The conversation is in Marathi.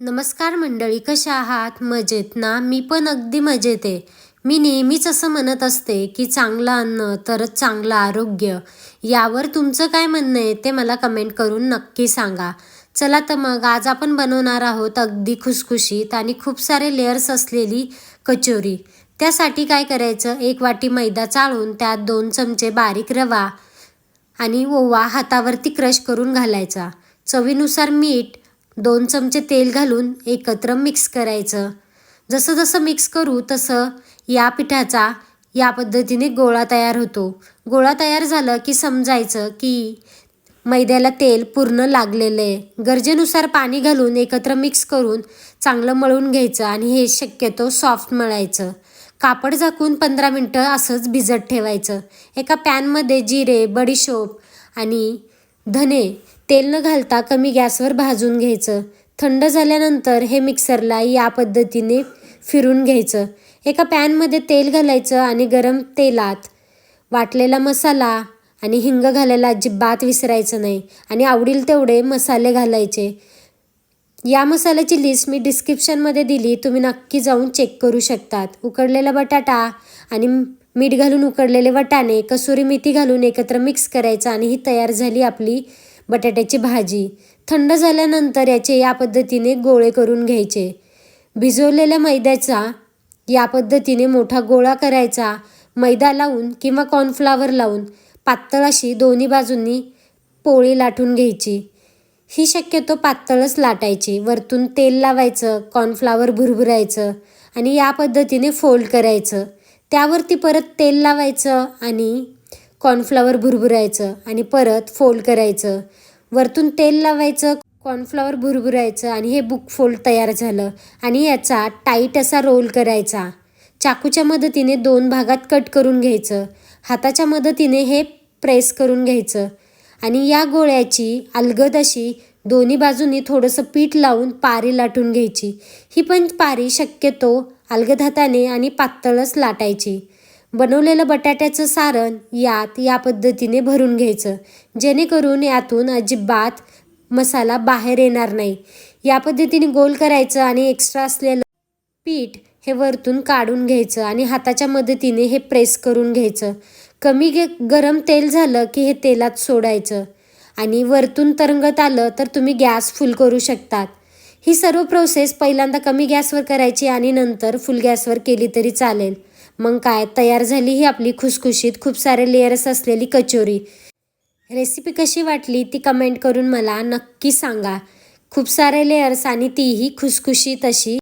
नमस्कार मंडळी कशा आहात? मजेत ना? मी पण अगदी मजेत आहे. मी नेहमीच असं म्हणत असते की चांगलं अन्न तरच चांगलं आरोग्य. यावर तुमचं काय म्हणणं आहे ते मला कमेंट करून नक्की सांगा. चला तर मग आज आपण बनवणार आहोत अगदी खुसखुशीत आणि खूप सारे लेअर्स असलेली कचोरी. त्यासाठी काय करायचं? एक वाटी मैदा चाळून त्यात दोन चमचे बारीक रवा आणि ओवा हातावरती क्रश करून घालायचा. चवीनुसार मीठ दोन चमचे तेल घालून एकत्र मिक्स करायचं. जसं जसं मिक्स करू तसं या पिठाचा या पद्धतीने गोळा तयार होतो. गोळा तयार झालं की समजायचं की मैद्याला तेल पूर्ण लागलेलं आहे. गरजेनुसार पाणी घालून एकत्र मिक्स करून चांगलं मळून घ्यायचं आणि हे शक्यतो सॉफ्ट मळायचं. कापड झाकून पंधरा मिनटं असंच भिजत ठेवायचं. एका पॅनमध्ये जिरे बडीशोप आणि धने तेल न घालता कमी गॅसवर भाजून घ्यायचं. थंड झाल्यानंतर हे मिक्सरला या पद्धतीने फिरून घ्यायचं. एका पॅनमध्ये तेल घालायचं आणि गरम तेलात वाटलेला मसाला आणि हिंग घालायला अजिबात विसरायचं नाही आणि आवडील तेवढे मसाले घालायचे. या मसाल्याची लिस्ट मी डिस्क्रिप्शनमध्ये दिली तुम्ही नक्की जाऊन चेक करू शकतात. उकडलेला बटाटा आणि मीठ घालून उकडलेले वटाणे कसुरी मेथी घालून एकत्र मिक्स करायचं आणि ही तयार झाली आपली बटाट्याची भाजी. थंड झाल्यानंतर याचे या पद्धतीने गोळे करून घ्यायचे. भिजवलेल्या मैद्याचा या पद्धतीने मोठा गोळा करायचा. मैदा लावून किंवा कॉर्नफ्लावर लावून पातळ अशी दोन्ही बाजूंनी पोळी लाटून घ्यायची. ही शक्यतो पातळच लाटायची. वरतून तेल लावायचं कॉर्नफ्लावर भुरभुरायचं आणि या पद्धतीने फोल्ड करायचं. त्यावरती परत तेल लावायचं आणि कॉर्नफ्लावर भुरभुरायचं आणि परत फोल्ड करायचं. वरतून तेल लावायचं कॉर्नफ्लॉवर भुरभुरायचं आणि हे बुक फोल्ड तयार झालं आणि याचा टाईट असा रोल करायचा. चाकूच्या मदतीने दोन भागात कट करून घ्यायचं. हाताच्या मदतीने हे प्रेस करून घ्यायचं. आणि या गोळ्याची अलगद अशी दोन्ही बाजूंनी थोडंसं पीठ लावून पारी लाटून घ्यायची. ही पण पारी शक्यतो अलगद हाताने आणि पातळच लाटायची. बनवलेलं बटाट्याचं सारण यात या पद्धतीने भरून घ्यायचं. जेणेकरून यातून अजिबात मसाला बाहेर येणार नाही. या पद्धतीने गोल करायचं आणि एक्स्ट्रा असलेलं पीठ हे वरतून काढून घ्यायचं आणि हाताच्या मदतीने हे प्रेस करून घ्यायचं. कमी गे गरम तेल झालं की हे तेलात सोडायचं. आणि वरतून तरंगत आलं तर तुम्ही गॅस फुल करू शकतात. ही सर्व प्रोसेस पहिल्यांदा कमी गॅसवर करायची आणि नंतर फुल गॅसवर केली तरी चालेल. मग काय तयार झाली ही आपली खुसखुशीत खूप सारे लेयर्स असलेली कचोरी. रेसिपी कशी वाटली ती कमेंट करून मला नक्की सांगा. खूप सारे लेयर्स आणि तीही खुसखुशीत अशी